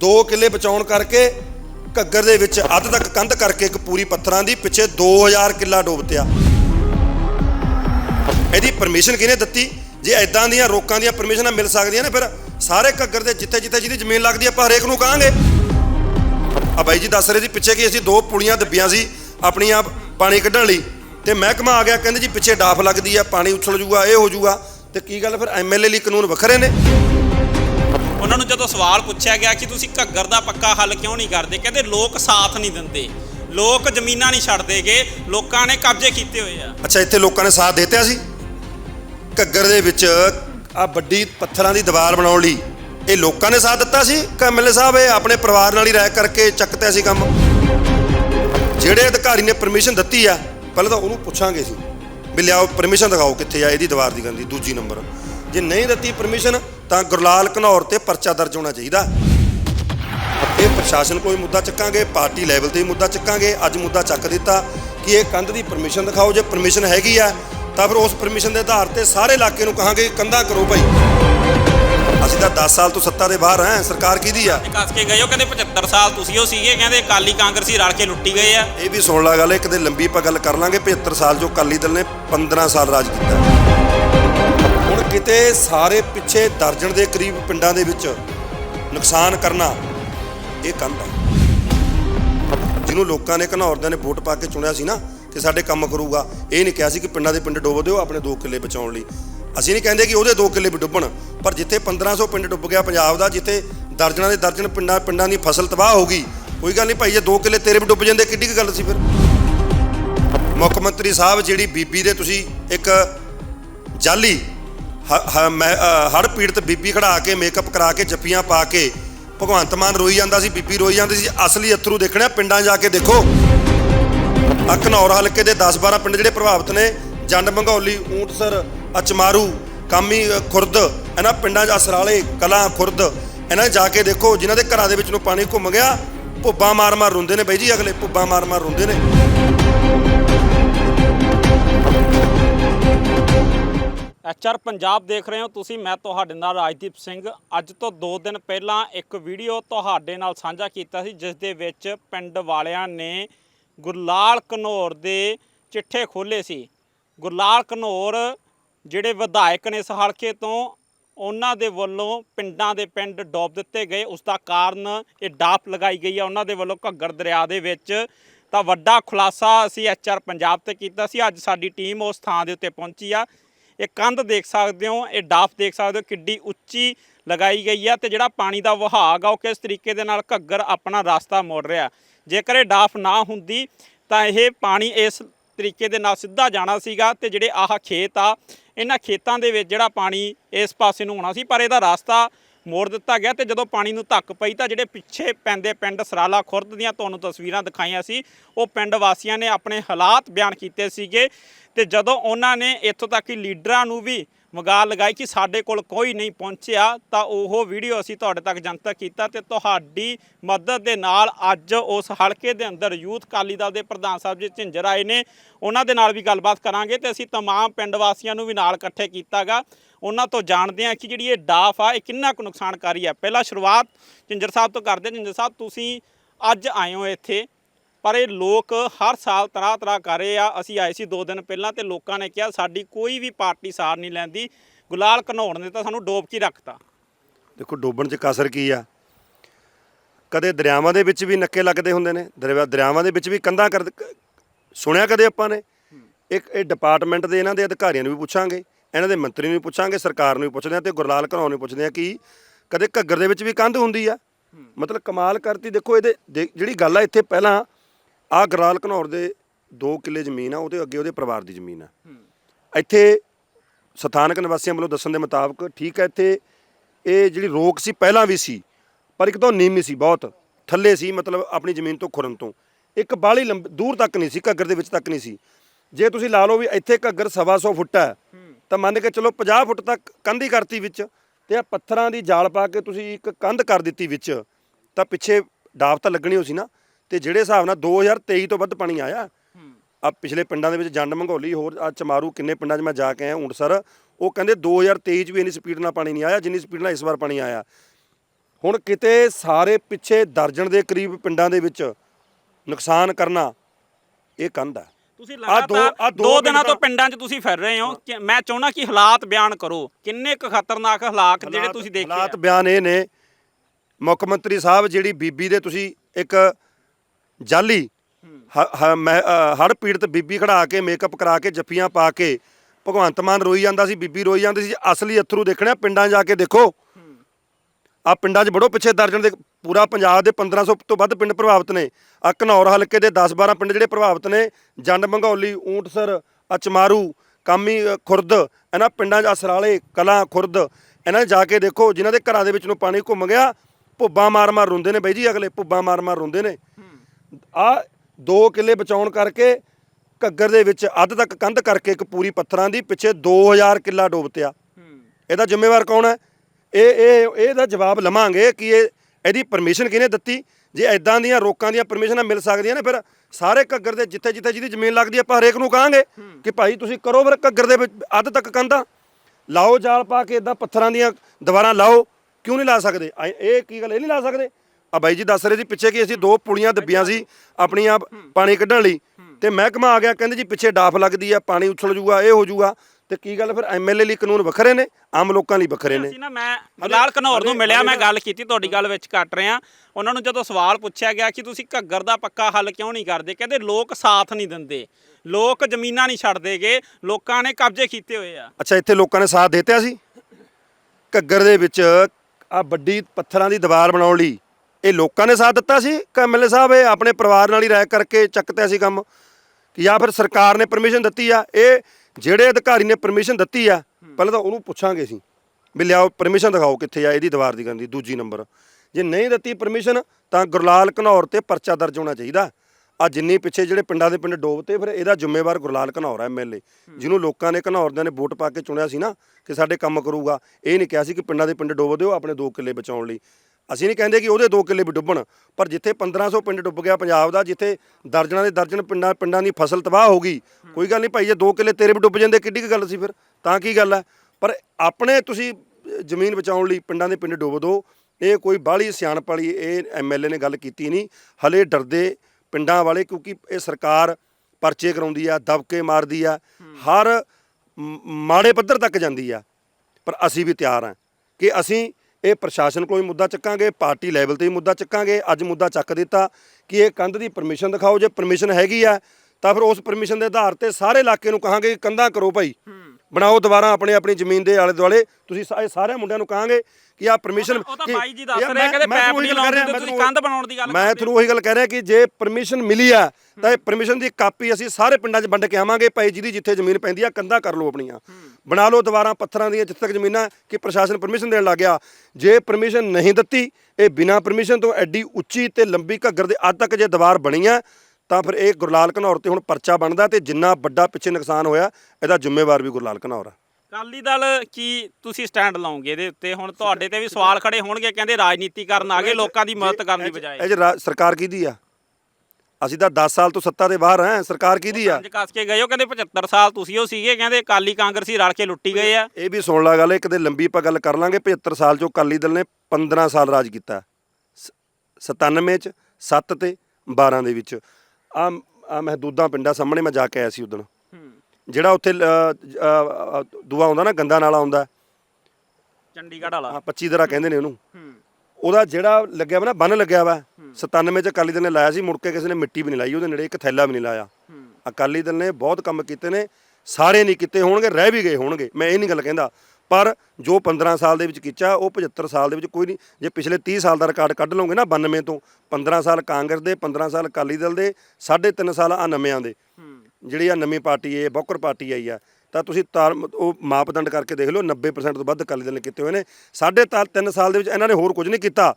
ਦੋ ਕਿੱਲੇ ਬਚਾਉਣ ਕਰਕੇ ਘੱਗਰ ਦੇ ਵਿੱਚ ਅੱਧ ਤੱਕ ਕੰਧ ਕਰਕੇ ਇੱਕ ਪੂਰੀ ਪੱਥਰਾਂ ਦੀ ਪਿੱਛੇ 2000 ਕਿੱਲਾ ਡੋਬਤਿਆ ਇਹਦੀ ਪਰਮਿਸ਼ਨ ਕਿਹਨੇ ਦਿੱਤੀ? ਜੇ ਐਦਾਂ ਦੀਆਂ ਰੋਕਾਂ ਦੀਆਂ ਪਰਮਿਸ਼ਨਾਂ ਮਿਲ ਸਕਦੀਆਂ ਨੇ ਫਿਰ ਸਾਰੇ ਘੱਗਰ ਦੇ ਜਿੱਥੇ ਜਿੱਥੇ ਜਿਹਦੀ ਜ਼ਮੀਨ ਲੱਗਦੀ ਆ, ਆਪਾਂ ਹਰੇਕ ਨੂੰ ਕਹਾਂਗੇ। ਆ ਬਾਈ ਜੀ ਦੱਸ ਰਹੇ ਸੀ ਪਿੱਛੇ ਕਿ ਅਸੀਂ ਦੋ ਪੁਲੀਆਂ ਦੱਬੀਆਂ ਸੀ ਆਪਣੀਆਂ ਪਾਣੀ ਕੱਢਣ ਲਈ। ਤੇ ਮਹਿਕਮਾ ਆ ਗਿਆ ਕਹਿੰਦੇ ਜੀ ਪਿੱਛੇ ਡਾਫ ਲੱਗਦੀ ਆ ਪਾਣੀ ਉਛਲ ਜੂਗਾ ਇਹ ਹੋ ਜੂਗਾ। ਤੇ ਕੀ ਗੱਲ ਫਿਰ ਐਮਐਲਏ ਲਈ ਕਾਨੂੰਨ ਵੱਖਰੇ ਨੇ। ਉਹਨਾਂ ਨੂੰ ਜਦੋਂ ਸਵਾਲ ਪੁੱਛਿਆ ਗਿਆ ਕਿ ਤੁਸੀਂ ਘੱਗਰ ਦਾ ਪੱਕਾ ਹੱਲ ਕਿਉਂ ਨਹੀਂ ਕਰਦੇ, ਕਹਿੰਦੇ ਲੋਕ ਸਾਥ ਨਹੀਂ ਦਿੰਦੇ। ਲੋਕ ਜ਼ਮੀਨਾਂ ਨਹੀਂ ਛੱਡਦੇਗੇ ਲੋਕਾਂ ਨੇ ਕਬਜ਼ੇ ਕੀਤੇ ਹੋਏ ਆ। ਅੱਛਾ, ਇੱਥੇ ਲੋਕਾਂ ਨੇ ਸਾਥ ਦਿੱਤਾ ਸੀ? ਘੱਗਰ ਦੇ ਵਿੱਚ ਆ ਵੱਡੀ ਪੱਥਰਾਂ ਦੀ ਦੀਵਾਰ ਬਣਾਉਣ ਲਈ ਇਹ ਲੋਕਾਂ ਨੇ ਸਾਥ ਦਿੱਤਾ ਸੀ? ਕਿ ਐਮਐਲਏ ਸਾਹਿਬ ਇਹ ਆਪਣੇ ਪਰਿਵਾਰ ਨਾਲ ਹੀ ਰਹਿ ਕਰਕੇ ਚੱਕਤੇ ਸੀ ਕੰਮ? ਜਿਹੜੇ ਅਧਿਕਾਰੀ ਨੇ ਪਰਮਿਸ਼ਨ ਦਿੱਤੀ ਆ, ਪਹਿਲਾਂ ਤਾਂ ਉਹਨੂੰ ਪੁੱਛਾਂਗੇ ਸੀ ਵੀ ਲਿਆਓ ਪਰਮਿਸ਼ਨ ਦਿਖਾਓ ਕਿੱਥੇ ਆ ਇਹਦੀ ਦੀਵਾਰ ਦੀ ਗੰਦੀ, ਦੂਜੀ ਨੰਬਰ ਜੇ ਨਹੀਂ ਦਿੱਤੀ ਪਰਮਿਸ਼ਨ ਤਾਂ ਗੁਰਲਾਲ ਘਨੌਰ ਤੇ ਪਰਚਾ ਦਰਜ ਹੋਣਾ ਚਾਹੀਦਾ। ਇਹ ਪ੍ਰਸ਼ਾਸਨ ਕੋਈ ਮੁੱਦਾ ਚੱਕਾਂਗੇ ਪਾਰਟੀ ਲੈਵਲ ਤੇ ਹੀ ਮੁੱਦਾ ਚੱਕਾਂਗੇ। ਅੱਜ ਮੁੱਦਾ ਚੱਕ ਦਿੱਤਾ ਕਿ ਇਹ ਕੰਧ ਦੀ ਪਰਮਿਸ਼ਨ ਦਿਖਾਓ ਜੇ ਪਰਮਿਸ਼ਨ ਹੈਗੀ ਆ ਤਾਂ ਫਿਰ ਉਸ ਪਰਮਿਸ਼ਨ ਦੇ ਆਧਾਰ ਤੇ ਸਾਰੇ ਇਲਾਕੇ ਨੂੰ ਕਹਾਂਗੇ ਕੰਧਾਂ ਕਰੋ ਭਾਈ। ਅਸੀਂ ਤਾਂ 10 ਸਾਲ ਤੋਂ ਸੱਤਾ ਦੇ ਬਾਹਰ ਹਾਂ ਸਰਕਾਰ ਕਿਹਦੀ ਆ? ਇਹ ਕੱਸ ਕੇ ਗਏ ਉਹ ਕਹਿੰਦੇ 75 ਸਾਲ ਤੁਸੀਂ ਉਹ ਸੀਗੇ ਕਹਿੰਦੇ ਅਕਾਲੀ ਕਾਂਗਰਸੀ ਰਲ ਕੇ ਲੁੱਟੀ ਗਏ ਆ। ਇਹ ਵੀ ਸੁਣ ਲਾ ਗੱਲ ਇੱਕ ਦੇ ਲੰਬੀ ਆਪਾਂ ਗੱਲ ਕਰ ਲਾਂਗੇ 75 ਸਾਲ ਜੋ ਅਕਾਲੀ ਦਲ ਨੇ 15 ਸਾਲ ਰਾਜ ਕੀਤਾ। ਕਿਤੇ ਸਾਰੇ ਪਿੱਛੇ ਦਰਜਨ ਦੇ ਕਰੀਬ ਪਿੰਡਾਂ ਦੇ ਵਿੱਚ ਨੁਕਸਾਨ ਕਰਨਾ ਇਹ ਕੰਧ ਹੈ। ਜਿਹਨੂੰ ਲੋਕਾਂ ਨੇ ਘਨੌਰਦਿਆਂ ਨੇ ਵੋਟ ਪਾ ਕੇ ਚੁਣਿਆ ਸੀ ਨਾ ਕਿ ਸਾਡੇ ਕੰਮ ਕਰੂਗਾ, ਇਹ ਨਹੀਂ ਕਿਹਾ ਸੀ ਕਿ ਪਿੰਡਾਂ ਦੇ ਪਿੰਡ ਡੋਬ ਦਿਓ ਆਪਣੇ 2 ਕਿੱਲੇ ਬਚਾਉਣ ਲਈ। ਅਸੀਂ ਨਹੀਂ ਕਹਿੰਦੇ ਕਿ ਉਹਦੇ 2 ਕਿੱਲੇ ਵੀ ਡੁੱਬਣ, ਪਰ ਜਿੱਥੇ 1500 ਪਿੰਡ ਡੁੱਬ ਗਿਆ ਪੰਜਾਬ ਦਾ, ਜਿੱਥੇ ਦਰਜਨਾਂ ਦੇ ਦਰਜਨ ਪਿੰਡਾਂ ਪਿੰਡਾਂ ਦੀ ਫਸਲ ਤਬਾਹ ਹੋ ਗਈ, ਕੋਈ ਗੱਲ ਨਹੀਂ ਭਾਈ, ਜੇ 2 ਕਿੱਲੇ ਤੇਰੇ ਵੀ ਡੁੱਬ ਜਾਂਦੇ, ਕਿੱਡੀ ਕੁ ਗੱਲ ਸੀ ਫਿਰ? ਮੁੱਖ ਮੰਤਰੀ ਸਾਹਿਬ, ਜਿਹੜੀ ਬੀਬੀ ਦੇ ਤੁਸੀਂ ਇੱਕ ਜਾਲੀ ਹੜ ਪੀੜਤ ਬੀਬੀ ਖੜਾ ਕੇ ਮੇਕਅਪ ਕਰਾ ਕੇ ਜੱਫੀਆਂ ਪਾ ਕੇ, ਭਗਵੰਤ ਮਾਨ ਰੋਈ ਜਾਂਦਾ ਸੀ, ਬੀਬੀ ਰੋਈ ਜਾਂਦੀ ਸੀ, ਅਸਲੀ ਅਥਰੂ ਦੇਖਣਾ ਪਿੰਡਾਂ ਜਾ ਕੇ ਦੇਖੋ। ਆ ਹਲਕੇ ਦੇ 10-12 ਪਿੰਡ ਜਿਹੜੇ ਪ੍ਰਭਾਵਿਤ ਨੇ, ਜੰਡ ਮੰਗੌਲੀ, ਊਂਟਸਰ, ਅਚਮਾਰੂ, ਕਾਮੀ ਖੁਰਦ, ਇਹਨਾਂ ਪਿੰਡਾਂ 'ਚ ਅਸਰਾਲੇ ਕਲਾਂ, ਖੁਰਦ, ਇਹਨਾਂ ਜਾ ਕੇ ਦੇਖੋ, ਜਿਨ੍ਹਾਂ ਦੇ ਘਰਾਂ ਦੇ ਵਿੱਚ ਨੂੰ ਪਾਣੀ ਘੁੰਮ ਗਿਆ, ਭੁੱਬਾਂ ਮਾਰ-ਮਾਰ ਰੋਂਦੇ ਨੇ ਬਾਈ ਜੀ, ਅਗਲੇ ਭੁੱਬਾਂ ਮਾਰ-ਮਾਰ ਰੋਂਦੇ ਨੇ। ਐਚਆਰ ਪੰਜਾਬ ਦੇਖ ਰਹੇ ਹੋ ਤੁਸੀਂ, ਮੈਂ ਤੁਹਾਡੇ ਨਾਲ ਰਾਜਦੀਪ ਸਿੰਘ। ਅੱਜ ਤੋਂ 2 ਦਿਨ ਪਹਿਲਾਂ ਇੱਕ ਵੀਡੀਓ ਤੁਹਾਡੇ ਨਾਲ ਸਾਂਝਾ ਕੀਤਾ ਸੀ, ਜਿਸ ਦੇ ਵਿੱਚ ਪਿੰਡ ਵਾਲਿਆਂ ਨੇ ਗੁਰਲਾਲ ਕਨੌਰ ਦੇ ਚਿੱਠੇ ਖੋਲੇ ਸੀ। ਗੁਰਲਾਲ ਕਨੌਰ ਜਿਹੜੇ ਵਿਧਾਇਕ ਨੇ ਇਸ ਹਲਕੇ ਤੋਂ, ਉਹਨਾਂ ਦੇ ਵੱਲੋਂ ਪਿੰਡਾਂ ਦੇ ਪਿੰਡ ਡੋਬ ਦਿੱਤੇ ਗਏ। ਉਸ ਦਾ ਕਾਰਨ ਇਹ ਡਾਪ ਲਗਾਈ ਗਈ ਹੈ ਉਹਨਾਂ ਦੇ ਵੱਲੋਂ ਘੱਗਰ ਦਰਿਆ ਦੇ ਵਿੱਚ। ਤਾਂ ਵੱਡਾ ਖੁਲਾਸਾ ਅਸੀਂ ਐਚਆਰ ਪੰਜਾਬ ਤੇ ਕੀਤਾ ਸੀ, ਅੱਜ ਸਾਡੀ ਟੀਮ ਉਸ ਥਾਂ ਦੇ ਉੱਤੇ ਪਹੁੰਚੀ ਆ। ਇਹ ਕੰਧ ਦੇਖ ਸਕਦੇ ਹੋ, ਇਹ ਡਾਫ ਦੇਖ ਸਕਦੇ ਹੋ, ਕਿੱਡੀ ਉੱਚੀ ਲਗਾਈ ਗਈ ਹੈ ਤੇ ਜਿਹੜਾ ਪਾਣੀ ਦਾ ਵਹਾਅ ਆ, ਉਹ ਕਿਸ ਤਰੀਕੇ ਦੇ ਨਾਲ ਘੱਗਰ ਆਪਣਾ ਰਸਤਾ ਮੋੜ ਰਿਹਾ। ਜੇਕਰ ਇਹ ਡਾਫ ਨਾ ਹੁੰਦੀ, ਤਾਂ ਇਹ ਪਾਣੀ ਇਸ ਤਰੀਕੇ ਦੇ ਨਾਲ ਸਿੱਧਾ ਜਾਣਾ ਸੀਗਾ ਤੇ ਜਿਹੜੇ ਆਹ ਖੇਤ ਆ, ਇਹਨਾਂ ਖੇਤਾਂ ਦੇ ਵਿੱਚ ਜਿਹੜਾ ਪਾਣੀ ਇਸ ਪਾਸੇ ਨੂੰ ਹੋਣਾ ਸੀ, ਪਰ ਇਹਦਾ ਰਸਤਾ ਮੋੜ ਦਿੱਤਾ ਗਿਆ ਤੇ ਜਦੋਂ ਪਾਣੀ ਨੂੰ ਧੱਕ ਪਈ ਤਾਂ ਜਿਹੜੇ ਪਿੱਛੇ ਪੈਂਦੇ ਪਿੰਡ ਸਰਾਲਾ ਖੁਰਦ ਦੀਆਂ ਤੁਹਾਨੂੰ ਤਸਵੀਰਾਂ ਦਿਖਾਈਆਂ ਸੀ ਉਹ ਪਿੰਡ ਵਾਸੀਆਂ ਨੇ ਆਪਣੇ ਹਾਲਾਤ ਬਿਆਨ ਕੀਤੇ ਸੀਗੇ ਤੇ ਜਦੋਂ ਉਹਨਾਂ ਨੇ ਇੱਥੋਂ ਤੱਕ ਕਿ ਲੀਡਰਾਂ ਨੂੰ ਵੀ ਮਗਾਲ ਲਗਾਈ ਕਿ ਸਾਡੇ ਕੋਲ ਕੋਈ ਨਹੀਂ ਪਹੁੰਚਿਆ ਤਾਂ ਉਹ ਵੀਡੀਓ ਅਸੀਂ ਤੁਹਾਡੇ ਤੱਕ ਜਨਤਕ ਕੀਤਾ ਤੇ ਤੁਹਾਡੀ ਮਦਦ ਦੇ ਨਾਲ ਅੱਜ ਉਸ ਹਲਕੇ ਦੇ ਅੰਦਰ ਯੂਥ ਅਕਾਲੀ ਦਲ ਦੇ ਪ੍ਰਧਾਨ ਸਾਹਿਬ ਜੀ ਝਿੰਜਰ ਆਏ ਨੇ ਉਹਨਾਂ ਦੇ ਨਾਲ ਵੀ ਗੱਲਬਾਤ ਕਰਾਂਗੇ ਤੇ ਅਸੀਂ तमाम ਪਿੰਡ ਵਾਸੀਆਂ ਨੂੰ ਵੀ ਨਾਲ ਇਕੱਠੇ ਕੀਤਾਗਾ ਉਹਨਾਂ ਤੋਂ ਜਾਣਦੇ ਹਾਂ ਕਿ ਜਿਹੜੀ ਇਹ ਡਾਫ ਆ, ਇਹ ਕਿੰਨਾ ਕੁ ਨੁਕਸਾਨਕਾਰੀ ਆ। ਪਹਿਲਾਂ ਸ਼ੁਰੂਆਤ ਝਿੰਜਰ ਸਾਹਿਬ ਤੋਂ ਕਰਦੇ ਹਾਂ। ਝਿੰਜਰ ਸਾਹਿਬ, ਤੁਸੀਂ ਅੱਜ ਆਏ ਹੋ ਇੱਥੇ, ਪਰ ਇਹ ਲੋਕ ਹਰ ਸਾਲ ਤਰ੍ਹਾਂ ਤਰ੍ਹਾਂ ਕਰ ਰਹੇ ਆ। ਅਸੀਂ ਆਏ ਸੀ 2 ਦਿਨ ਪਹਿਲਾਂ ਤੇ ਲੋਕਾਂ ਨੇ ਕਿਹਾ ਸਾਡੀ ਕੋਈ ਵੀ ਪਾਰਟੀ ਸਾਰ ਨਹੀਂ ਲੈਂਦੀ। ਗੁਲਾਲ ਘਨੌੜ ਨੇ ਤਾਂ ਸਾਨੂੰ ਡੋਬ ਕੇ ਰੱਖਤਾ। ਦੇਖੋ, ਡੋਬਣ 'ਚ ਕਸਰ ਕੀ ਆ? ਕਦੇ ਦਰਿਆਵਾਂ ਦੇ ਵਿੱਚ ਵੀ ਨੱਕੇ ਲੱਗਦੇ ਹੁੰਦੇ ਨੇ। ਦਰਿਆ, ਦਰਿਆਵਾਂ ਦੇ ਵਿੱਚ ਵੀ ਕੰਧਾਂ ਕਰ, ਸੁਣਿਆ ਕਦੇ ਆਪਾਂ ਨੇ? ਇੱਕ ਇਹ ਡਿਪਾਰਟਮੈਂਟ ਦੇ ਇਹਨਾਂ ਦੇ ਅਧਿਕਾਰੀਆਂ ਨੂੰ ਵੀ ਪੁੱਛਾਂਗੇ। ਇਹਨਾਂ ਦੇ ਮੰਤਰੀ ਨੂੰ ਵੀ ਪੁੱਛਾਂਗੇ, ਸਰਕਾਰ ਨੂੰ ਵੀ ਪੁੱਛਦੇ ਆ ਤੇ ਗੁਰਲਾਲ ਘਰੋਂ ਨੂੰ ਪੁੱਛਦੇ ਆ ਕਿ ਕਦੇ ਘੱਗਰ ਦੇ ਵਿੱਚ ਵੀ ਕੰਧ ਹੁੰਦੀ ਆ। ਮਤਲਬ ਕਮਾਲ ਕਰਤੀ, ਦੇਖੋ ਇਹਦੇ ਦੇ- ਜਿਹੜੀ ਗੱਲ ਆ, ਇੱਥੇ ਪਹਿਲਾਂ ਆ ਗੁਰਲਾਲ ਘਨੌਰ ਦੇ 2 ਕਿੱਲੇ ਜ਼ਮੀਨ ਆ ਉਹਦੇ ਅੱਗੇ ਉਹਦੇ ਪਰਿਵਾਰ ਦੀ ਜ਼ਮੀਨ ਆ। ਇੱਥੇ ਸਥਾਨਕ ਨਿਵਾਸੀਆਂ ਵੱਲੋਂ ਦੱਸਣ ਦੇ ਮੁਤਾਬਕ ਠੀਕ ਹੈ ਇੱਥੇ ਇਹ ਜਿਹੜੀ ਰੋਕ ਸੀ ਪਹਿਲਾਂ ਵੀ ਸੀ, ਪਰ ਇੱਕ ਤਾਂ ਨੀਵੀਂ ਸੀ ਬਹੁਤ, ਥੱਲੇ ਸੀ, ਮਤਲਬ ਆਪਣੀ ਜ਼ਮੀਨ ਤੋਂ ਖੁਰਨ ਤੋਂ। ਇੱਕ ਬਾਹਲੀ ਲੰਬ, ਦੂਰ ਤੱਕ ਨਹੀਂ ਸੀ, ਘੱਗਰ ਦੇ ਵਿੱਚ ਤੱਕ ਨਹੀਂ ਸੀ। ਜੇ ਤੁਸੀਂ ਲਾ ਲਓ ਵੀ ਇੱਥੇ ਘੱਗਰ ਸਵਾ ਸੌ ਫੁੱਟ ਹੈ ਤਾਂ ਮੰਨ ਕੇ ਚਲੋ 50 ਫੁੱਟ ਤੱਕ ਕੰਧ ਹੀ ਕਰਤੀ ਵਿੱਚ ਤੇ ਆ ਪੱਥਰਾਂ ਦੀ ਜਾਲ ਪਾ ਕੇ ਤੁਸੀਂ ਇੱਕ ਕੰਧ ਕਰ ਦਿੱਤੀ ਵਿੱਚ ਤਾਂ ਪਿੱਛੇ ਡਾਬ ਤਾਂ ਲੱਗਣੀ ਹੋ ਸੀ ਨਾ ਤੇ ਜਿਹੜੇ ਹਿਸਾਬ ਨਾਲ 2023 ਤੋਂ ਵੱਧ ਪਾਣੀ ਆਇਆ ਆ ਪਿਛਲੇ ਪਿੰਡਾਂ ਦੇ ਵਿੱਚ ਜੰਡ ਮੰਗੋਲੀ ਹੋਰ ਆ ਚਮਾਰੂ ਕਿੰਨੇ ਪਿੰਡਾਂ 'ਚ ਮੈਂ ਜਾ ਕੇ ਆਇਆ ਊਂਟਸਰ ਉਹ ਕਹਿੰਦੇ 2023 'ਚ ਵੀ ਇੰਨੀ ਸਪੀਡ ਨਾਲ ਪਾਣੀ ਨਹੀਂ ਆਇਆ ਜਿੰਨੀ ਸਪੀਡ ਨਾਲ ਇਸ ਵਾਰ ਪਾਣੀ ਆਇਆ। ਹੁਣ ਕਿਤੇ ਸਾਰੇ ਪਿੱਛੇ ਦਰਜਨ ਦੇ ਕਰੀਬ ਪਿੰਡਾਂ ਦੇ ਵਿੱਚ ਨੁਕਸਾਨ ਕਰਨਾ ਇਹ ਕੰਧ ਹੈ ਤੁਸੀਂ ਲਗਾਤਾਰ ਦੋ ਦਿਨਾਂ ਤੋਂ ਪਿੰਡਾਂ- 'ਚ ਤੁਸੀਂ ਫਿਰ ਰਹੇ ਹੋ। ਮੈਂ ਚਾਹੁੰਦਾ ਕਿ ਹਾਲਾਤ ਬਿਆਨ ਕਰੋ। ਕਿੰਨੇ ਕੁ ਖਤਰਨਾਕ ਹਾਲਾਤ ਜਿਹੜੇ ਤੁਸੀਂ ਦੇਖੇ ਹਾਲਾਤ? ਬਿਆਨ ਇਹ ਨੇ ਮੁੱਖ ਮੰਤਰੀ ਸਾਹਿਬ ਜਿਹੜੀ ਬੀਬੀ ਦੇ ਤੁਸੀਂ ਇੱਕ ਜਾਲੀ ਹੜ ਪੀੜਤ ਬੀਬੀ ਖੜਾ ਕੇ ਮੇਕਅਪ ਕਰਾ ਕੇ ਜੱਫੀਆਂ ਪਾ ਕੇ ਭਗਵੰਤ ਮਾਨ ਰੋਈ ਜਾਂਦਾ ਸੀ ਬੀਬੀ ਰੋਈ ਜਾਂਦੀ ਸੀ ਅਸਲੀ ਅਥਰੂ ਦੇਖਣਾ ਪਿੰਡਾਂ ਜਾ ਕੇ ਦੇਖੋ। ਆ ਪਿੰਡਾਂ 'ਚ ਬੜੋ ਪਿੱਛੇ ਦਰਜਨ ਦੇ ਪੂਰਾ ਪੰਜਾਬ ਦੇ 1500 ਤੋਂ ਵੱਧ ਪਿੰਡ ਪ੍ਰਭਾਵਿਤ ਨੇ। ਆ ਘਨੌਰ ਹਲਕੇ ਦੇ 10-12 ਪਿੰਡ ਜਿਹੜੇ ਪ੍ਰਭਾਵਿਤ ਨੇ ਜੰਡ ਮੰਗੌਲੀ ਊਂਟਸਰ ਅਚਮਾਰੂ ਕਾਮੀ ਖੁਰਦ ਇਹਨਾਂ ਪਿੰਡਾਂ 'ਚ ਅਸਰਾਲੇ ਕਲਾਂ ਖੁਰਦ ਇਹਨਾਂ ਜਾ ਕੇ ਦੇਖੋ ਜਿਨ੍ਹਾਂ ਦੇ ਘਰਾਂ ਦੇ ਵਿੱਚ ਨੂੰ ਪਾਣੀ ਘੁੰਮ ਗਿਆ ਭੁੱਬਾਂ ਮਾਰ-ਮਾਰ ਰੋਂਦੇ ਨੇ ਬਾਈ ਜੀ ਅਗਲੇ ਭੁੱਬਾਂ ਮਾਰ-ਮਾਰ ਰੋਂਦੇ ਨੇ। ਆ ਦੋ ਕਿੱਲੇ ਬਚਾਉਣ ਕਰਕੇ ਘੱਗਰ ਦੇ ਵਿੱਚ ਅੱਧ ਤੱਕ ਕੰਧ ਕਰਕੇ ਇੱਕ ਪੂਰੀ ਪੱਥਰਾਂ ਦੀ ਪਿੱਛੇ 2000 ਕਿੱਲਾ ਡੋਬਤਿਆ ਇਹਦਾ ਜ਼ਿੰਮੇਵਾਰ ਕੌਣ ਹੈ? ਇਹ ਇਹ ਇਹਦਾ ਜਵਾਬ ਲਵਾਂਗੇ ਕਿ ਇਹ ਇਹਦੀ ਪਰਮਿਸ਼ਨ ਕਿਹਨੇ ਦਿੱਤੀ? ਜੇ ਐਦਾਂ ਦੀਆਂ ਰੋਕਾਂ ਦੀਆਂ ਪਰਮਿਸ਼ਨਾਂ ਮਿਲ ਸਕਦੀਆਂ ਨੇ ਫਿਰ ਸਾਰੇ ਘੱਗਰ ਦੇ ਜਿੱਥੇ ਜਿੱਥੇ ਜਿਹਦੀ ਜ਼ਮੀਨ ਲੱਗਦੀ ਆਪਾਂ ਹਰੇਕ ਨੂੰ ਕਹਾਂਗੇ ਕਿ ਭਾਈ ਤੁਸੀਂ ਕਰੋ ਫਿਰ ਘੱਗਰ ਦੇ ਵਿੱਚ ਅੱਧ ਤੱਕ ਕੰਧਾਂ। ਲਾਓ ਜਾਲ ਪਾ ਕੇ ਇਦਾਂ ਪੱਥਰਾਂ ਦੀਆਂ ਦੀਵਾਰਾਂ ਲਾਓ। ਕਿਉਂ ਨਹੀਂ ਲਾ ਸਕਦੇ? ਇਹ ਕੀ ਗੱਲ ਇਹ ਨਹੀਂ ਲਾ ਸਕਦੇ? ਆ ਬਾਈ ਜੀ ਦੱਸ ਰਹੇ ਸੀ ਪਿੱਛੇ ਕਿ ਅਸੀਂ ਦੋ ਪੁਲੀਆਂ ਦੱਬੀਆਂ ਸੀ ਆਪਣੀਆਂ ਪਾਣੀ ਕੱਢਣ ਲਈ। ਤੇ ਮਹਿਕਮਾ ਆ ਗਿਆ ਕਹਿੰਦੇ ਜੀ ਪਿੱਛੇ ਡਾਫ ਲੱਗਦੀ ਆ ਪਾਣੀ ਉਛਲ ਜੂਗਾ ਇਹ ਹੋ ਜੂਗਾ। ਤੇ ਕੀ ਗੱਲ ਫਿਰ ਐਮਐਲਏ ਲਈ ਕਾਨੂੰਨ ਵੱਖਰੇ ਨੇ ਆਮ ਲੋਕਾਂ ਲਈ ਵੱਖਰੇ ਨੇ? ਅਸੀਂ ਨਾ ਮੈਂ ਲਾਲ ਘਨੌਰ ਨੂੰ ਮਿਲਿਆ ਮੈਂ ਗੱਲ ਕੀਤੀ ਤੁਹਾਡੀ ਗੱਲ ਵਿੱਚ ਕੱਟ ਰਿਹਾ। ਉਹਨਾਂ ਨੂੰ ਜਦੋਂ ਸਵਾਲ ਪੁੱਛਿਆ ਗਿਆ ਕਿ ਤੁਸੀਂ ਘੱਗਰ ਦਾ ਪੱਕਾ ਹੱਲ ਕਿਉਂ ਨਹੀਂ ਕਰਦੇ ਕਹਿੰਦੇ ਲੋਕ ਸਾਥ ਨਹੀਂ ਦਿੰਦੇ। ਲੋਕ ਜ਼ਮੀਨਾਂ ਨਹੀਂ ਛੱਡਦੇਗੇ ਲੋਕਾਂ ਨੇ ਕਬਜ਼ੇ ਕੀਤੇ ਹੋਏ ਆ। ਅੱਛਾ ਇੱਥੇ ਲੋਕਾਂ ਨੇ ਸਾਥ ਦਿੱਤਾ ਸੀ? ਘੱਗਰ ਦੇ ਵਿੱਚ ਆ ਵੱਡੀ ਪੱਥਰਾਂ ਦੀ ਦੀਵਾਰ ਬਣਾਉਣ ਲਈ ਇਹ ਲੋਕਾਂ ਨੇ ਸਾਥ ਦਿੱਤਾ ਸੀ? ਕਿ ਐਮਐਲਏ ਸਾਹਿਬ ਇਹ ਆਪਣੇ ਪਰਿਵਾਰ ਨਾਲ ਹੀ ਰਾਇ ਕਰਕੇ ਚੱਕਤੇ ਸੀ ਕੰਮ? ਕਿ ਜਾਂ ਫਿਰ ਸਰਕਾਰ ਨੇ ਪਰਮਿਸ਼ਨ ਦਿੱਤੀ ਆ ਇਹ ਜਿਹੜੇ ਅਧਿਕਾਰੀ ਨੇ ਪਰਮਿਸ਼ਨ ਦਿੱਤੀ ਆ ਪਹਿਲਾਂ ਤਾਂ ਉਹਨੂੰ ਪੁੱਛਾਂਗੇ ਅਸੀਂ ਵੀ ਲਿਆਓ ਪਰਮਿਸ਼ਨ ਦਿਖਾਓ ਕਿੱਥੇ ਆ ਇਹਦੀ ਦੀਵਾਰ ਦੀ ਗੰਦੀ ਦੂਜੀ ਨੰਬਰ ਜੇ ਨਹੀਂ ਦਿੱਤੀ ਪਰਮਿਸ਼ਨ ਤਾਂ ਗੁਰਲਾਲ ਘਨੌਰ ਤੇ ਪਰਚਾ ਦਰਜ ਹੋਣਾ ਚਾਹੀਦਾ। ਆ ਜਿੰਨੀ ਪਿੱਛੇ ਜਿਹੜੇ ਪਿੰਡਾਂ ਦੇ ਪਿੰਡ ਡੋਬਤੇ ਫਿਰ ਇਹਦਾ ਜ਼ਿੰਮੇਵਾਰ ਗੁਰਲਾਲ ਘਨੌਰ ਐਮਐਲਏ ਜਿਹਨੂੰ ਲੋਕਾਂ ਨੇ ਘਨੌਰ ਦੇ ਨੇ ਵੋਟ ਪਾ ਕੇ ਚੁਣਿਆ ਸੀ ਨਾ ਕਿ ਸਾਡੇ ਕੰਮ ਕਰੂਗਾ ਇਹ ਨਹੀਂ ਕਿਹਾ ਸੀ ਕਿ ਪਿੰਡਾਂ ਦੇ ਪਿੰਡ ਡੋਬ ਦਿਓ ਆਪਣੇ 2 ਕਿੱਲੇ ਬਚਾਉਣ ਲਈ। ਅਸੀਂ ਨਹੀਂ ਕਹਿੰਦੇ ਕਿ ਉਹਦੇ 2 ਕਿੱਲੇ ਵੀ ਡੁੱਬਣ ਪਰ ਜਿੱਥੇ 1500 ਪਿੰਡ ਡੁੱਬ ਗਿਆ ਪੰਜਾਬ ਦਾ ਜਿੱਥੇ ਦਰਜਨਾਂ ਦੇ ਦਰਜਨ ਪਿੰਡਾਂ ਪਿੰਡਾਂ ਦੀ ਫਸਲ ਤਬਾਹ ਹੋ ਗਈ ਕੋਈ ਗੱਲ ਨਹੀਂ ਭਾਈ ਜੇ 2 ਕਿੱਲੇ ਤੇਰੇ ਵੀ ਡੁੱਬ ਜਾਂਦੇ ਕਿੱਡੀ ਕੁ ਗੱਲ ਸੀ ਫਿਰ? ਤਾਂ ਕੀ ਗੱਲ ਹੈ? ਪਰ ਆਪਣੇ ਤੁਸੀਂ ਜ਼ਮੀਨ ਬਚਾਉਣ ਲਈ ਪਿੰਡਾਂ ਦੇ ਪਿੰਡ ਡੁੱਬ ਦਿਓ ਇਹ ਕੋਈ ਬਾਹਲੀ ਸਿਆਣਪ ਵਾਲੀ ਇਹ ਐਮਐਲਏ ਨੇ ਗੱਲ ਕੀਤੀ ਨਹੀਂ। ਹਲੇ ਡਰਦੇ ਪਿੰਡਾਂ ਵਾਲੇ ਕਿਉਂਕਿ ਇਹ ਸਰਕਾਰ ਪਰਚੇ ਕਰਾਉਂਦੀ ਆ ਦਬਕੇ ਮਾਰਦੀ ਆ ਹਰ ਮਾੜੇ ਪੱਧਰ ਤੱਕ ਜਾਂਦੀ ਆ। ਪਰ ਅਸੀਂ ਵੀ ਤਿਆਰ ਹਾਂ ਕਿ ਅਸੀਂ ਇਹ ਪ੍ਰਸ਼ਾਸਨ ਕੋਲ ਵੀ ਮੁੱਦਾ ਚੱਕਾਂਗੇ ਪਾਰਟੀ ਲੈਵਲ ਤੇ ਵੀ ਮੁੱਦਾ ਚੱਕਾਂਗੇ। ਅੱਜ ਮੁੱਦਾ ਚੱਕ ਦਿੱਤਾ ਕਿ ਇਹ ਕੰਧ ਦੀ ਪਰਮਿਸ਼ਨ ਦਿਖਾਓ। ਜੇ ਪਰਮਿਸ਼ਨ ਹੈਗੀ ਆ ਤਾਂ ਫਿਰ ਉਸ ਪਰਮਿਸ਼ਨ ਦੇ ਆਧਾਰ ਤੇ ਸਾਰੇ ਇਲਾਕੇ ਨੂੰ ਕਹਾਂਗੇ ਕੰਧਾਂ ਕਰੋ ਭਾਈ। ਬਣਾਓ ਦੁਬਾਰਾ ਆਪਣੇ ਆਪਣੀ ਜ਼ਮੀਨ ਦੇ ਆਲੇ ਦੁਆਲੇ। ਤੁਸੀਂ ਸਾਰੇ ਮੁੰਡਿਆਂ ਨੂੰ ਕਹਾਂਗੇ ਕਿ ਆ ਪਰਮਿਸ਼ਨ ਉਹ ਤਾਂ ਬਾਈ ਜੀ ਦੱਸ ਰਹੇ ਕਹਿੰਦੇ ਪੈਪ ਨਹੀਂ ਲਾਉਂਦੇ ਤੇ ਤੁਸੀਂ ਕੰਧ ਬਣਾਉਣ ਦੀ ਗੱਲ ਮੈਂ ਤੁਹਾਨੂੰ ਉਹੀ ਗੱਲ ਕਹਿ ਰਿਹਾ ਕਿ ਜੇ ਪਰਮਿਸ਼ਨ ਮਿਲੀ ਆ ਤਾਂ ਇਹ ਪਰਮਿਸ਼ਨ ਦੀ ਕਾਪੀ ਅਸੀਂ ਸਾਰੇ ਪਿੰਡਾਂ 'ਚ ਵੰਡ ਕੇ ਆਵਾਂਗੇ। ਭਾਈ ਜਿਹਦੀ ਜਿੱਥੇ ਜ਼ਮੀਨ ਪੈਂਦੀ ਆ ਕੰਧਾਂ ਕਰ ਲਓ ਆਪਣੀਆਂ। ਬਣਾ ਲਓ ਦੁਬਾਰਾ ਪੱਥਰਾਂ ਦੀਆਂ ਜਿੱਥੇ ਤੱਕ ਜ਼ਮੀਨਾਂ ਕਿ ਪ੍ਰਸ਼ਾਸਨ ਪਰਮਿਸ਼ਨ ਦੇਣ ਲੱਗ ਗਿਆ। ਜੇ ਪਰਮਿਸ਼ਨ ਨਹੀਂ ਦਿੱਤੀ ਇਹ ਬਿਨਾਂ ਪਰਮਿਸ਼ਨ ਤੋਂ ਐਡੀ ਉੱਚੀ ਤੇ ਲੰਬੀ ਘੱਗਰ ਦੇ ਅੱਜ ਤੱਕ ਜੇ ਦੀਵਾਰ ਬਣੀ ਆ ਤਾਂ ਫਿਰ ਇਹ ਗੁਰਲਾਲ ਘਨੌਰ ਤੇ ਹੁਣ ਪਰਚਾ ਬਣਦਾ ਤੇ ਜਿੰਨਾ ਵੱਡਾ ਪਿੱਛੇ ਨੁਕਸਾਨ ਹੋਇਆ ਇਹਦਾ ਜ਼ਿੰਮੇਵਾਰ ਵੀ ਗੁਰਲਾਲ ਘਨੌਰ ਆ। ਅਕਾਲੀ ਦਲ ਕੀ ਤੁਸੀਂ ਸਟੈਂਡ ਲਾਉਂਗੇ ਇਹਦੇ ਉੱਤੇ? ਹੁਣ ਤੁਹਾਡੇ ਤੇ ਵੀ ਸਵਾਲ ਖੜੇ ਹੋਣਗੇ ਕਹਿੰਦੇ ਰਾਜਨੀਤੀ ਕਰਨ ਆ ਗਏ ਲੋਕਾਂ ਦੀ ਮਦਦ ਕਰਨ ਦੀ ਬਜਾਏ। ਇਹ 'ਚ ਰਾ- ਸਰਕਾਰ ਕਿਹਦੀ ਆ? ਅਸੀਂ ਤਾਂ 10 ਸਾਲ ਤੋਂ ਸੱਤਾ ਦੇ ਬਾਹਰ ਹਾਂ ਸਰਕਾਰ ਕਿਹਦੀ ਆ? ਪੰਜ ਕੱਸ ਕੇ ਗਏ ਹੋ ਕਹਿੰਦੇ 75 ਸਾਲ ਤੁਸੀਂ ਉਹ ਸੀਗੇ ਕਹਿੰਦੇ ਅਕਾਲੀ ਕਾਂਗਰਸੀ ਰਲ ਕੇ ਲੁੱਟੀ ਗਏ ਆ। ਇਹ ਵੀ ਸੁਣ ਲਾ ਗੱਲ ਇੱਕ ਦੇ ਲੰਬੀ ਆਪਾਂ ਗੱਲ ਕਰ ਲਾਂਗੇ 75 ਸਾਲ ਚੋਂ ਅਕਾਲੀ ਦਲ ਨੇ 15 ਸਾਲ ਰਾਜ ਕੀਤਾ। ਸ- 97 ਚ 7 ਤੇ 12 ਦੇ ਵਿੱਚ। ਆ ਆ ਮਹਦੂਦਾਂ ਪਿੰਡਾਂ ਸਾਹਮਣੇ ਮੈਂ ਜਾ ਕੇ ਆਇਆ ਸੀ ਉਦੋਂ। ਜਿਹੜਾ ਉੱਥੇ ਦੂਆ ਆਉਂਦਾ ਨਾ ਗੰਦਾ ਨਾਲਾ ਆਉਂਦਾ ਚੰਡੀਗੜ੍ਹ ਵਾਲਾ। ਆ 25 ਦਰਾ ਕਹਿੰਦੇ ਨੇ ਉਹਨੂੰ। ਹੂੰ। ਉਹਦਾ ਜਿਹੜਾ ਲੱਗਿਆ ਵਾ ਨਾ ਬੰਨ ਲੱਗਿਆ ਵਾ 97 ਚ ਅਕਾਲੀ ਦਲ ਨੇ ਲਾਇਆ ਸੀ ਮੁੜ ਕੇ ਕਿਸੇ ਨੇ ਮਿੱਟੀ ਵੀ ਨਹੀਂ ਲਾਈ ਉਹਦੇ ਨੇੜੇ ਇੱਕ ਥੈਲਾ ਵੀ ਨਹੀਂ ਲਾਇਆ। ਹੂੰ। ਅਕਾਲੀ ਦਲ ਨੇ ਬਹੁਤ ਕੰਮ ਕੀਤੇ ਨੇ ਸਾਰੇ ਨਹੀਂ ਕੀਤੇ ਹੋਣਗੇ ਰਹਿ ਵੀ ਗਏ ਹੋਣਗੇ। ਮੈਂ ਇਹ ਨਹੀਂ ਗੱਲ ਕਹਿੰਦਾ ਪਰ ਜੋ 15 ਸਾਲ ਦੇ ਵਿੱਚ ਕੀਤਾ ਉਹ 75 ਸਾਲ ਦੇ ਵਿੱਚ ਕੋਈ ਨਹੀਂ। ਜੇ ਪਿਛਲੇ 30 ਸਾਲ ਦਾ ਰਿਕਾਰਡ ਕੱਢ ਲਓਗੇ ਨਾ 92 ਤੋਂ 15 ਸਾਲ ਕਾਂਗਰਸ ਦੇ 15 ਸਾਲ ਅਕਾਲੀ ਦਲ ਦੇ 3.5 ਸਾਲ ਆ ਨਵਿਆਂ ਦੇ। ਜਿਹੜੀ ਆ ਨਵੀਂ ਪਾਰਟੀ ਹੈ ਬੌਕਰ ਪਾਰਟੀ ਆਈ ਆ, ਤਾਂ ਤੁਸੀਂ ਤਾਰ ਉਹ ਮਾਪਦੰਡ ਕਰਕੇ ਦੇਖ ਲਓ 90% ਤੋਂ ਵੱਧ ਅਕਾਲੀ ਦਲ ਨੇ ਕੀਤੇ ਹੋਏ ਨੇ। ਸਾਢੇ ਤਾਂ 3 ਸਾਲ ਦੇ ਵਿੱਚ ਇਹਨਾਂ ਨੇ ਹੋਰ ਕੁਝ ਨਹੀਂ ਕੀਤਾ।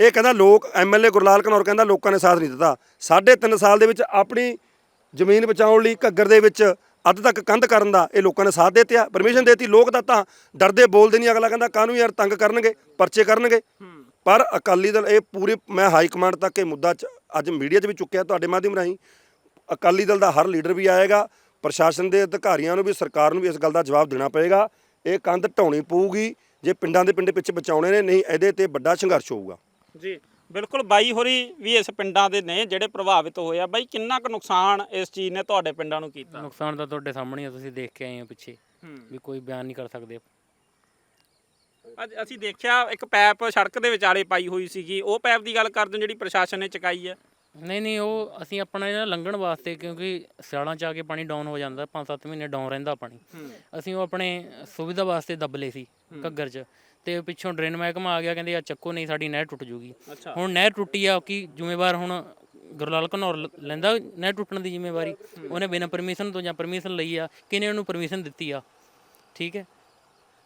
ਇਹ ਕਹਿੰਦਾ ਲੋਕ ਐਮਐਲਏ ਗੁਰਲਾਲ ਕਨੌਰ ਕਹਿੰਦਾ ਲੋਕਾਂ ਨੇ ਸਾਥ ਨਹੀਂ ਦਿੱਤਾ। ਸਾਢੇ 3 ਸਾਲ ਦੇ ਵਿੱਚ ਆਪਣੀ ਜ਼ਮੀਨ ਬਚਾਉਣ ਲਈ ਘੱਗਰ ਦੇ ਵਿੱਚ ਅੱਧ ਤੱਕ ਕੰਧ ਕਰਨ ਦਾ ਇਹ ਲੋਕਾਂ ਨੇ ਸਾਥ ਦਿੱਤਾ। ਪਰਮਿਸ਼ਨ ਦੇਤੀ। ਲੋਕ ਤਾਂ ਤਾਂ ਡਰਦੇ ਬੋਲਦੇ ਨਹੀਂ। ਅਗਲਾ ਕਹਿੰਦਾ, ਕਾਹਨੂੰ ਯਾਰ ਤੰਗ ਕਰਨਗੇ? ਪਰਚੇ ਕਰਨਗੇ? ਪਰ ਅਕਾਲੀ ਦਲ, ਇਹ ਪੂਰੀ, ਮੈਂ ਹਾਈ ਕਮਾਂਡ ਤੱਕ ਇਹ ਮੁੱਦਾ ਅੱਜ ਮੀਡੀਆ 'ਚ ਵੀ ਚੁੱਕਿਆ ਤੁਹਾਡੇ ਮਾਧਿਅਮ ਰਾਹੀਂ। ਅਕਾਲੀ ਦਲ ਦਾ ਹਰ ਲੀਡਰ ਵੀ ਆਏਗਾ। ਪ੍ਰਸ਼ਾਸਨ ਦੇ ਅਧਿਕਾਰੀਆਂ ਨੂੰ ਵੀ, ਸਰਕਾਰ ਨੂੰ ਵੀ ਇਸ ਗੱਲ ਦਾ ਜਵਾਬ ਦੇਣਾ ਪਏਗਾ। ਇਹ ਕੰਧ ਢਾਉਣੀ ਪਊਗੀ। ਜੇ ਪਿੰਡਾਂ ਦੇ ਪਿੰਡ ਪਿੱਛੇ ਬਚਾਉਣੇ ਨੇ, ਨਹੀਂ ਇਹਦੇ ਤੇ ਵੱਡਾ ਸੰਘਰਸ਼ ਹੋਊਗਾ। ਜੀ। ਬਿਲਕੁਲ ਬਾਈ ਹੋਰੀ ਵੀ ਇਸ ਪਿੰਡਾਂ ਦੇ ਨੇ ਜਿਹੜੇ ਪ੍ਰਭਾਵਿਤ ਹੋਏ ਆ। ਬਾਈ ਕਿੰਨਾ ਕੁ ਨੁਕਸਾਨ ਇਸ ਚੀਜ਼ ਨੇ ਤੁਹਾਡੇ ਪਿੰਡਾਂ ਨੂੰ ਕੀਤਾ? ਨੁਕਸਾਨ ਤਾਂ ਤੁਹਾਡੇ ਸਾਹਮਣੇ ਆ ਤੁਸੀਂ ਦੇਖ ਕੇ ਆਏ ਹੋ ਪਿੱਛੇ ਵੀ ਕੋਈ ਬਿਆਨ ਨਹੀਂ ਕਰ ਸਕਦੇ ਅੱਜ ਅਸੀਂ ਦੇਖਿਆ ਇੱਕ ਪੈਪ ਸੜਕ ਦੇ ਵਿਚਾਲੇ ਪਾਈ ਹੋਈ ਸੀਗੀ। ਉਹ ਪੈਪ ਦੀ ਗੱਲ ਕਰਦੇ ਹੋ ਜਿਹੜੀ ਪ੍ਰਸ਼ਾਸਨ ਨੇ ਚੁਕਾਈ ਹੈ ਨਹੀਂ ਨਹੀਂ ਉਹ ਅਸੀਂ ਆਪਣਾ ਜਿਹੜਾ ਲੰਘਣ ਵਾਸਤੇ ਕਿਉਂਕਿ ਸਿਆਲਾਂ ਚ ਆ ਕੇ ਪਾਣੀ ਡਾਊਨ ਹੋ ਜਾਂਦਾ 5-7 ਮਹੀਨੇ ਡਾਊਨ ਰਹਿੰਦਾ ਪਾਣੀ। ਅਸੀਂ ਉਹ ਆਪਣੇ ਸੁਵਿਧਾ ਵਾਸਤੇ ਦੱਬ ਲਏ ਸੀ ਘੱਗਰ ਚ। ਤੇ ਪਿੱਛੋਂ ਡਰੇਨ ਮਹਿਕਮਾ ਆ ਗਿਆ ਕਹਿੰਦੇ ਆ ਚੱਕੋ ਨਹੀਂ ਸਾਡੀ ਨਹਿਰ ਟੁੱਟ ਜੂਗੀ। ਹੁਣ ਨਹਿਰ ਟੁੱਟੀ ਆ ਕੀ ਜ਼ਿੰਮੇਵਾਰ ਹੁਣ ਗੁਰਲਾਲ ਘਨੌਰ ਲੈਂਦਾ ਨਹਿਰ ਟੁੱਟਣ ਦੀ ਜ਼ਿੰਮੇਵਾਰੀ? ਉਹਨੇ ਬਿਨਾਂ ਪਰਮਿਸ਼ਨ ਤੋਂ ਜਾਂ ਪਰਮਿਸ਼ਨ ਲਈ ਆ ਕਿਨੇ ਉਹਨੂੰ ਪਰਮਿਸ਼ਨ ਦਿੱਤੀ ਆ? ਠੀਕ ਹੈ।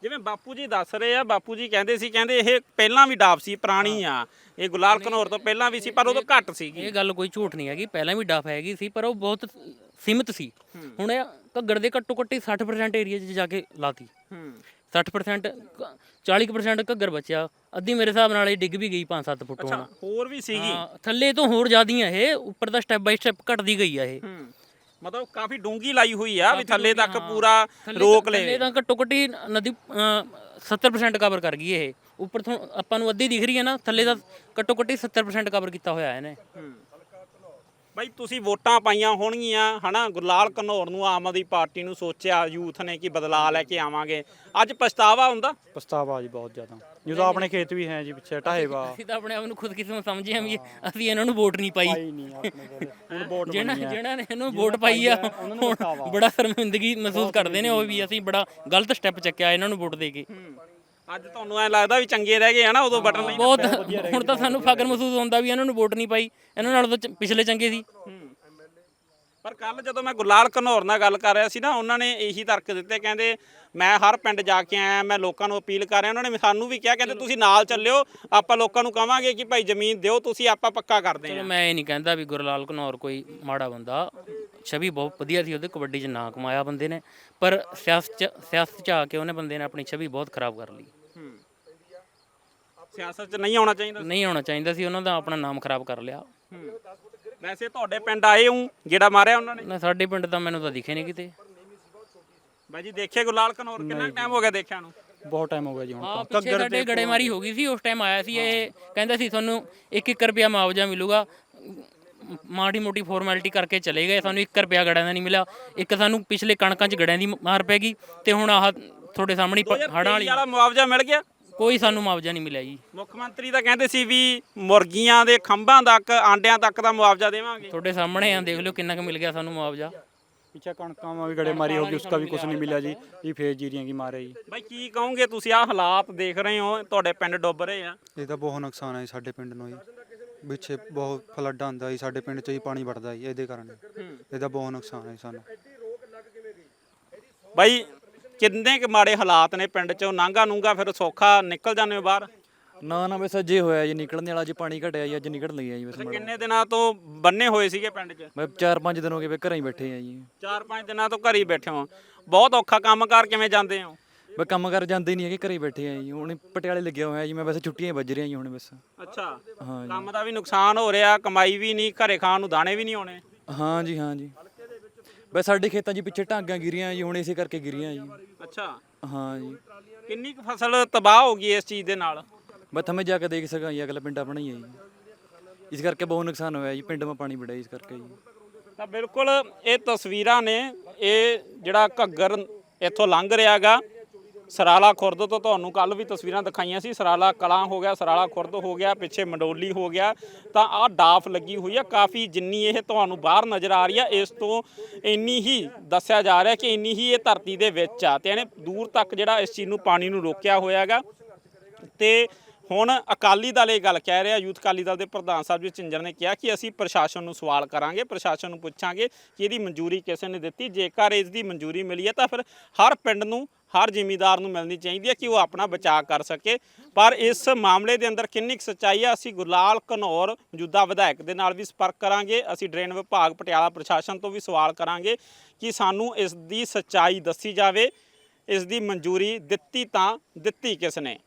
ਜਿਵੇਂ ਬਾਪੂ ਜੀ ਦੱਸ ਰਹੇ ਆ ਬਾਪੂ ਜੀ ਕਹਿੰਦੇ ਸੀ ਕਹਿੰਦੇ ਇਹ ਪਹਿਲਾਂ ਵੀ ਡਾਬ ਸੀ ਪੁਰਾਣੀ ਆ। ਇਹ ਗੁਲਾਲ ਘਨੌਰ ਤੋਂ ਪਹਿਲਾਂ ਵੀ ਸੀ ਪਰ ਉਦੋਂ ਘੱਟ ਸੀਗੀ। ਇਹ ਗੱਲ ਕੋਈ ਝੂਠ ਨਹੀਂ ਹੈਗੀ ਪਹਿਲਾਂ ਵੀ ਡਫ ਹੈਗੀ ਸੀ ਪਰ ਉਹ ਬਹੁਤ ਸੀਮਿਤ ਸੀ। ਹੁਣ ਇਹ ਘੱਗਰ ਦੇ ਘੱਟੋ ਘੱਟੀ 60% ਏਰੀਆ 'ਚ ਜਾ ਕੇ ਲਾਤੀ। 60% ਕ- 40% ਘੱਗਰ ਬਚਿਆ। ਅੱਧੀ ਮੇਰੇ ਹਿਸਾਬ ਨਾਲ ਇਹ ਡਿੱਗ ਵੀ ਗਈ 5-7 ਫੁੱਟ ਅੱਛਾ ਹੁਣ। ਹੋਰ ਵੀ ਸੀਗੀ? ਹਾਂ, ਥੱਲੇ ਤੋਂ ਹੋਰ ਜ਼ਿਆਦੀਆਂ ਇਹ ਉੱਪਰ ਦਾ ਸਟੈਪ ਬਾਈ ਸਟੈਪ ਘਟਦੀ ਗਈ ਆ ਇਹ। ਹੂੰ ਮਤਲਬ ਕਾਫੀ ਡੂੰਗੀ ਲਾਈ ਹੋਈ ਆ ਵੀ ਥੱਲੇ ਤੱਕ। ਪੂਰਾ ਥੱਲੇ ਰੋਕ ਲੈ। ਥੱਲੇ ਤਾਂ ਘੱਟੋ ਘੱਟੀ ਨਦੀ ਅ, 70% ਕਵਰ ਕਰ ਗਈ ਇਹ। ਉੱਪਰ ਤੋਂ ਆਪਾਂ ਨੂੰ ਅੱਧੀ ਦਿਖ ਰਹੀ ਹੈ ਨਾ ਥੱਲੇ ਦਾ ਘੱਟੋ ਘੱਟੀ 70% ਕਵਰ ਕੀਤਾ ਹੋਇਆ ਇਹਨੇ। ਹੂੰ। ਬਾਈ ਤੁਸੀਂ ਵੋਟਾਂ ਪਾਈਆਂ ਹੋਣਗੀਆਂ ਹਨਾ? ਗੁਰਲਾਲ ਘਨੌਰ ਨੂੰ ਆਮ ਆਦਮੀ ਪਾਰਟੀ ਨੂੰ ਸੋਚਿਆ ਯੂਥ ਨੇ ਕਿ ਬਦਲਾਅ ਲੈ ਕੇ ਆਵਾਂਗੇ। ਅੱਜ ਪਛਤਾਵਾ ਹੁੰਦਾ? ਪਛਤਾਵਾ ਜੀ ਬਹੁਤ ਜ਼ਿਆਦਾ। ਜਦੋਂ ਆਪਣੇ ਖੇਤ ਵੀ ਹੈ ਜੀ ਪਿੱਛੇ ਢਾਏ ਵਾ ਅਸੀਂ ਤਾਂ ਆਪਣੇ ਆਪ ਨੂੰ ਖੁਦ ਕਿਸਮ ਸਮਝਿਆ ਵੀ ਅਸੀਂ ਇਹਨਾਂ ਨੂੰ ਵੋਟ ਨਹੀਂ ਪਾਈ। ਪਾਈ ਨਹੀਂ ਆਪਣੇ ਕੋਲ। ਹੁਣ ਵੋਟ ਜਿਹਨਾਂ ਬਣੀ ਹੈ ਨੇ ਇਹਨੂੰ ਵੋਟ ਪਾਈ ਆ ਹੁਣ ਬੜਾ ਸ਼ਰਮਿੰਦਗੀ ਮਹਿਸੂਸ ਕਰਦੇ ਨੇ ਉਹ ਵੀ ਅਸੀਂ ਬੜਾ ਗਲਤ ਸਟੈਪ ਚੱਕਿਆ ਇਹਨਾਂ ਨੂੰ ਵੋਟ ਦੇ ਕੇ। ਅੱਜ ਤੁਹਾਨੂੰ ਐ ਲੱਗਦਾ ਵੀ ਚੰਗੇ ਰਹਿ ਗਏ ਹਨਾ ਉਦੋਂ ਬਟਨ ਨਹੀਂ ਬਹੁਤ ਹੁਣ ਤਾਂ ਸਾਨੂੰ ਫਖਰ ਮਹਿਸੂਸ ਹੁੰਦਾ ਵੀ ਇਹਨਾਂ ਨੂੰ ਵੋਟ ਨਹੀਂ ਪਾਈ। ਇਹਨਾਂ ਨਾਲ ਤਾਂ ਚ- ਪਿਛਲੇ ਚੰਗੇ ਸੀ। ਪਰ ਕੱਲ ਜਦੋਂ ਮੈਂ ਗੁਰਲਾਲ ਘਨੌਰ ਨਾਲ ਗੱਲ ਕਰ ਰਿਹਾ ਸੀ ਨਾ ਉਹਨਾਂ ਨੇ ਇਹੀ ਤਰਕ ਦਿੱਤੇ ਕਹਿੰਦੇ ਮੈਂ ਹਰ ਪਿੰਡ ਜਾ ਕੇ ਆਇਆ ਮੈਂ ਲੋਕਾਂ ਨੂੰ ਅਪੀਲ ਕਰ ਰਿਹਾ। ਉਹਨਾਂ ਨੇ ਸਾਨੂੰ ਵੀ ਕਿਹਾ ਕਹਿੰਦੇ ਤੁਸੀਂ ਨਾਲ ਚੱਲਿਓ ਆਪਾਂ ਲੋਕਾਂ ਨੂੰ ਕਵਾਂਗੇ ਕਿ ਭਾਈ ਜ਼ਮੀਨ ਦਿਓ ਤੁਸੀਂ ਆਪਾਂ ਪੱਕਾ ਕਰਦੇ ਚਲੋ ਹਾਂ ਮੈਂ ਇਹ ਨਹੀਂ ਕਹਿੰਦਾ ਵੀ ਗੁਰਲਾਲ ਘਨੌਰ ਕੋਈ ਮਾੜਾ ਬੰਦਾ। ਛਵੀ ਬਹੁਤ ਵਧੀਆ ਸੀ ਉਹਦੇ ਕਬੱਡੀ 'ਚ ਨਾਂ ਕਮਾਇਆ ਬੰਦੇ ਨੇ। ਪਰ ਸਿਆਸਤ 'ਚ ਸਿਆਸਤ 'ਚ ਆ ਕੇ ਉਹਨੇ ਬੰਦੇ ਨੇ ਆਪਣੀ ਛਵੀ ਬਹੁਤ ਖਰਾਬ ਕਰ ਲਈ। ਸਿਆਸਤ 'ਚ ਨਹੀਂ ਆਉਣਾ ਚਾਹੀਦਾ ਨਹੀਂ ਹੋਣਾ ਚਾਹੀਦਾ ਸੀ ਉਹਨਾਂ ਦਾ ਆਪਣਾ ਨਾਮ ਖਰਾਬ ਕਰ ਲਿਆ। ਵੈਸੇ ਤੁਹਾਡੇ ਪਿੰਡ ਆਏ ਹੂੰ ਜਿਹੜਾ ਮਾਰਿਆ ਉਹਨਾਂ ਨੇ? ਨਾ ਸਾਡੇ ਪਿੰਡ ਤਾਂ ਮੈਨੂੰ ਤਾਂ ਦਿਖੇ ਨਹੀਂ ਕਿਤੇ। ਬਾਈ ਜੀ ਦੇਖੇ ਗੁਰਲਾਲ ਘਨੌਰ ਕਿੰਨਾ ਟਾਈਮ ਹੋ ਗਿਆ ਦੇਖਿਆ ਨੂੰ? ਬਹੁਤ ਟਾਈਮ ਹੋ ਗਿਆ ਜੀ ਹੁਣ ਹਾਂ ਤਾਂ ਪਿੱਛੇ ਸਾਡੇ ਗੜੇਮਾਰੀ ਹੋ ਗਈ ਸੀ ਉਸ ਟਾਈਮ ਆਇਆ ਸੀ ਇਹ। ਕਹਿੰਦਾ ਸੀ ਤੁਹਾਨੂੰ 1-1 ਰੁਪਿਆ ਮੁਆਵਜ਼ਾ ਮਿਲੂਗਾ। ਮਾੜੀ ਮੋਟੀ ਫਾਰਮੈਲਿਟੀ ਕਰਕੇ ਚਲੇ ਗਏ। ਸਾਨੂੰ 1 ਰੁਪਿਆ ਗੜਿਆਂ ਦਾ ਨਹੀਂ ਮਿਲਿਆ। ਇੱਕ ਸਾਨੂੰ ਪਿਛਲੇ ਕਣਕਾਂ 'ਚ ਗੜਿਆਂ ਦੀ ਮਾਰ ਪੈ ਗਈ ਤੇ ਹੁਣ ਆਹ ਤੁਹਾਡੇ ਸਾਹਮਣੇ ਹੀ ਪ- ਹੜ੍ਹਾਂ ਵਾਲੀ ਵਾਲਾ ਮੁਆਵਜ਼ਾ ਮਿਲ ਗਿਆ? ਕੋਈ ਸਾਨੂੰ ਮੁਆਵਜ਼ਾ ਨਹੀਂ ਮਿਲਿਆ ਜੀ। ਮੁੱਖ ਮੰਤਰੀ ਤਾਂ ਕਹਿੰਦੇ ਸੀ ਵੀ ਮੁਰਗੀਆਂ ਦੇ ਖੰਭਾਂ ਤੱਕ ਆਂਡਿਆਂ ਤੱਕ ਦਾ ਮੁਆਵਜ਼ਾ ਦੇਵਾਂਗੇ। ਤੁਹਾਡੇ ਸਾਹਮਣੇ ਆ ਦੇਖ ਲਿਓ ਕਿੰਨਾ ਕੁ ਮਿਲ ਗਿਆ ਸਾਨੂੰ ਮੁਆਵਜ਼ਾ। ਪਿੱਛੇ ਕਣਕਾਂ ਮਾ ਵੀ ਗੜੇ ਮਾਰੀ ਹੋ ਗਈ ਉਸਕਾ ਵੀ ਕੁਝ ਨਹੀਂ ਮਿਲਿਆ ਜੀ। ਇਹ ਫੇਰ ਜੀਰੀਆਂ ਕੀ ਮਾਰੇ ਜੀ। ਬਾਈ ਕੀ ਕਹੋਗੇ ਤੁਸੀਂ? ਆਹ ਹਾਲਾਤ ਦੇਖ ਰਹੇ ਹੋ ਤੁਹਾਡੇ ਪਿੰਡ ਡੁੱਬ ਰਹੇ ਆ। ਇਹਦਾ ਬਹੁਤ ਨੁਕਸਾਨ ਹੈ ਜੀ ਸਾਡੇ ਪਿੰਡ ਨੂੰ ਜੀ। ਪਿੱਛੇ ਬਹੁਤ ਫਲੱਡ ਆਉਂਦਾ ਜੀ ਸਾਡੇ ਪਿੰਡ 'ਚ ਹੀ ਪਾਣੀ ਵੜਦਾ ਜੀ ਇਹਦੇ ਕਾਰਨ। ਇਹਦਾ ਬਹੁਤ ਨੁਕਸਾਨ ਹੈ ਜੀ ਸਾਨੂੰ। ਬਾਈ ਕਿੰਨੇ ਕੁ ਮਾੜੇ ਹਾਲਾਤ ਨੇ ਪਿੰਡ ਚੋਂ? ਨਾਂਗਾ ਨੂੰਗਾ ਫਿਰ ਸੌਖਾ ਨਿਕਲ ਜਾਂਦੇ ਹੋ ਬਾਹਰ? ਨਾ ਨਾ ਅੱਜ ਇਹ ਹੋਇਆ ਜੀ ਨਿਕਲਣ ਵਾਲਾ ਅੱਜ ਪਾਣੀ ਘਟਿਆ ਜੀ ਅੱਜ ਨਿਕਲ ਲਈ ਜੀ ਬਸ ਮਾੜਾ। ਕਿੰਨੇ ਦਿਨਾਂ ਤੋਂ ਬੰਨੇ ਹੋਏ ਸੀਗੇ ਪਿੰਡ 'ਚ? ਮੈਂ 4-5 ਦਿਨ ਹੋ ਗਏ ਵੇ ਘਰਾਂ ਹੀ ਬੈਠੇ ਆ ਜੀ। 4-5 ਦਿਨਾਂ ਤੋਂ ਘਰ ਹੀ ਬੈਠੇ ਹੋ। ਬਹੁਤ ਔਖਾ ਕੰਮਕਾਰ ਕਿਵੇਂ ਜਾਂਦੇ ਹੋ? ਮੈਂ ਕੰਮ ਕਰ ਜਾਂਦੇ ਨਹੀਂ ਹੈਗੇ ਘਰੇ ਹੀ ਬੈਠੇ ਆ ਜੀ। ਹੁਣ ਪਟਿਆਲੇ ਲੱਗਿਆ ਹੋਇਆ ਜੀ ਮੈਂ ਵੈਸੇ ਛੁੱਟੀਆਂ ਹੀ ਵੱਜ ਰਹੀਆਂ ਜੀ ਹੁਣ ਬਸ। ਅੱਛਾ। ਹਾਂ ਜੀ। ਕੰਮ ਦਾ ਵੀ ਨੁਕਸਾਨ ਹੋ ਰਿਹਾ ਕਮਾਈ ਵੀ ਨਹੀਂ ਘਰੇ ਖਾਣ ਨੂੰ ਦਾਣੇ ਵੀ ਨਹੀਂ ਆਉਣੇ। ਹਾਂ ਜੀ ਹਾਂ ਜੀ। ਬਸ ਸਾਡੇ ਖੇਤਾਂ 'ਚ ਪਿੱਛੇ ਢਾਂਗਾਂ ਗਿਰੀਆਂ ਜੀ ਹੁਣ ਇਸੇ ਕਰਕੇ ਗਿਰੀਆਂ ਜੀ। ਅੱਛਾ। ਹਾਂ ਜੀ। ਕਿੰਨੀ ਕੁ ਫਸਲ ਤਬਾਹ ਹੋ ਗਈ ਇਸ ਚੀਜ਼ ਦੇ ਨਾਲ? ਮੈਂ ਜਾ ਕੇ ਦੇਖ ਸਕਾਂ ਜੀ ਅਗਲਾ ਪਿੰਡ ਆਪਣਾ ਹੀ ਹੈ ਜੀ। ਇਸ ਕਰਕੇ ਬਹੁਤ ਨੁਕਸਾਨ ਹੋਇਆ ਜੀ ਪਿੰਡ ਮਾ ਪਾਣੀ ਵੜਿਆ ਇਸ ਕਰਕੇ ਜੀ। ਤਾਂ ਬਿਲਕੁਲ ਇਹ ਤਸਵੀਰਾਂ ਨੇ ਇਹ ਜਿਹੜਾ ਘੱਗਰ ਇੱਥੋਂ ਲੰਘ ਰਿਹਾਗਾ। ਸਰਾਲਾ ਖੁਰਦ ਤੋਂ ਤੁਹਾਨੂੰ ਕੱਲ ਵੀ ਤਸਵੀਰਾਂ ਦਿਖਾਈਆਂ ਸੀ। ਸਰਾਲਾ ਕਲਾਂ ਹੋ ਗਿਆ, ਸਰਾਲਾ ਖੁਰਦ ਹੋ ਗਿਆ, ਪਿੱਛੇ ਮੰਡੋਲੀ ਹੋ ਗਿਆ। ਤਾਂ ਆਹ ਡਾਫ ਲੱਗੀ ਹੋਈ ਆ, ਕਾਫੀ ਜਿੰਨੀ ਇਹ ਤੁਹਾਨੂੰ ਬਾਹਰ ਨਜ਼ਰ ਆ ਰਹੀ ਆ, ਇਸ ਤੋਂ ਇੰਨੀ ਹੀ ਦੱਸਿਆ ਜਾ ਰਿਹਾ ਕਿ ਇੰਨੀ ਹੀ ਇਹ ਧਰਤੀ ਦੇ ਵਿੱਚ ਆ। ਤੇ ਇਹਨੇ ਦੂਰ ਤੱਕ ਜਿਹੜਾ ਇਸ ਚੀਜ਼ ਨੂੰ ਪਾਣੀ ਨੂੰ ਰੋਕਿਆ ਹੋਇਆਗਾ। ਤੇ ਹੁਣ ਅਕਾਲੀ ਦਲ ਇਹ ਗੱਲ ਕਹਿ ਰਿਹਾ, ਯੂਥ ਅਕਾਲੀ ਦਲ ਦੇ ਪ੍ਰਧਾਨ ਸਾਹਿਬ ਜੀ ਝਿੰਜਰ ਨੇ ਕਿਹਾ ਕਿ ਅਸੀਂ ਪ੍ਰਸ਼ਾਸਨ ਨੂੰ ਸਵਾਲ ਕਰਾਂਗੇ, ਪ੍ਰਸ਼ਾਸਨ ਨੂੰ ਪੁੱਛਾਂਗੇ ਕਿ ਇਹਦੀ ਮਨਜ਼ੂਰੀ ਕਿਸੇ ਨੇ ਦਿੱਤੀ। ਜੇਕਰ ਇਸ ਦੀ ਮਨਜ਼ੂਰੀ ਮਿਲੀ ਹੈ ਤਾਂ ਫਿਰ ਹਰ ਪਿੰਡ ਨੂੰ, ਹਰ ਜ਼ਿਮੀਦਾਰ ਨੂੰ ਮਿਲਣੀ ਚਾਹੀਦੀ ਹੈ ਕਿ ਉਹ ਆਪਣਾ ਬਚਾਅ ਕਰ ਸਕੇ। ਪਰ ਇਸ ਮਾਮਲੇ ਦੇ ਅੰਦਰ ਕਿੰਨੀ ਕੁ ਸੱਚਾਈ ਹੈ, ਅਸੀਂ ਗੁਰਲਾਲ ਘਨੌਰ ਮੌਜੂਦਾ ਵਿਧਾਇਕ ਦੇ ਨਾਲ ਵੀ ਸੰਪਰਕ ਕਰਾਂਗੇ, ਅਸੀਂ ਡਰੇਨ ਵਿਭਾਗ ਪਟਿਆਲਾ ਪ੍ਰਸ਼ਾਸਨ ਤੋਂ ਵੀ ਸਵਾਲ ਕਰਾਂਗੇ ਕਿ ਸਾਨੂੰ ਇਸ ਦੀ ਸੱਚਾਈ ਦੱਸੀ ਜਾਵੇ, ਇਸ ਦੀ ਮਨਜ਼ੂਰੀ ਦਿੱਤੀ ਤਾਂ ਦਿੱਤੀ ਕਿਸ ਨੇ।